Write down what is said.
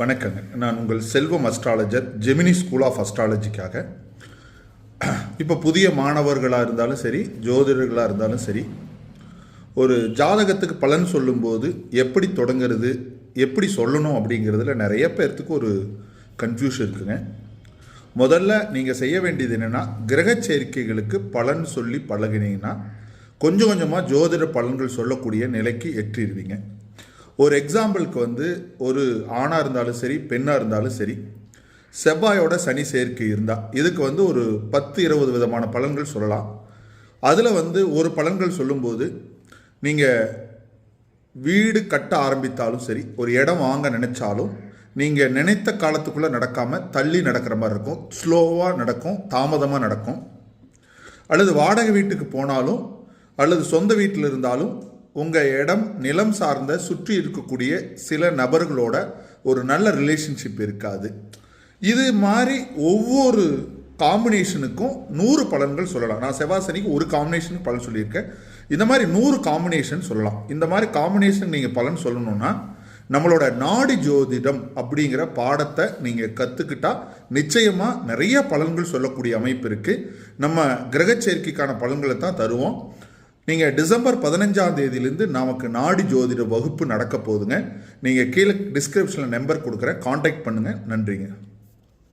வணக்கங்க. நான் உங்கள் Selvam astrologer Gemini school of அஸ்ட்ராலஜிக்காக இப்போ புதிய மாணவர்களாக இருந்தாலும் சரி ஜோதிடர்களாக இருந்தாலும் சரி ஒரு ஜாதகத்துக்கு பலன் சொல்லும்போது எப்படி தொடங்குறது எப்படி சொல்லணும் அப்படிங்கிறதுல நிறைய பேர்த்துக்கு ஒரு கன்ஃபியூஷன் இருக்குங்க. முதல்ல நீங்கள் செய்ய வேண்டியது என்னென்னா கிரக சேர்க்கைகளுக்கு பலன் சொல்லி பழகினீங்கன்னா கொஞ்சம் கொஞ்சமாக ஜோதிட பலன்கள் சொல்லக்கூடிய நிலைக்கு எட்டிடுவீங்க ஒரு எக்ஸாம்பிளுக்கு வந்து ஒரு ஆணாக இருந்தாலும் சரி பெண்ணாக இருந்தாலும் சரி செவ்வாயோட சனி சேர்க்கை இருந்தால் இதுக்கு வந்து ஒரு பத்து இருபது விதமான பலன்கள் சொல்லலாம். அதில் வந்து ஒரு பலன்கள் சொல்லும்போது நீங்கள் வீடு கட்ட ஆரம்பித்தாலும் சரி ஒரு இடம் வாங்க நினைச்சாலும் நீங்கள் நினைத்த காலத்துக்குள்ளே நடக்காமல் தள்ளி நடக்கிற மாதிரி இருக்கும். ஸ்லோவாக நடக்கும் தாமதமாக நடக்கும். அல்லது வாடகை வீட்டுக்கு போனாலும் அல்லது சொந்த வீட்டில் இருந்தாலும் உங்கள் இடம் நிலம் சார்ந்த சுற்றி இருக்கக்கூடிய சில நபர்களோட ஒரு நல்ல ரிலேஷன்ஷிப் இருக்காது. இது மாதிரி ஒவ்வொரு காம்பினேஷனுக்கும் நூறு பலன்கள் சொல்லலாம். நான் செவ்வாசனிக்கு ஒரு காம்பினேஷனுக்கு பலன் சொல்லியிருக்கேன். இந்த மாதிரி நூறு காம்பினேஷன் சொல்லலாம். இந்த மாதிரி காம்பினேஷன் நீங்கள் பலன் சொல்லணும்னா நம்மளோட நாடி ஜோதிடம் அப்படிங்கிற பாடத்தை நீங்கள் கற்றுக்கிட்டா நிச்சயமாக நிறைய பலன்கள் சொல்லக்கூடிய அமைப்பு இருக்குது நம்ம கிரகச்சேர்க்கைக்கான பலன்களை தான் தருவோம். நீங்கள் டிசம்பர் பதினஞ்சாம் தேதியிலேருந்து நமக்கு நாடி ஜோதிட வகுப்பு நடக்க போகுதுங்க. நீங்கள் கீழே டிஸ்கிரிப்ஷனில் நம்பர் கொடுக்குறேன். காண்டாக்ட் பண்ணுங்கள் நன்றிங்க.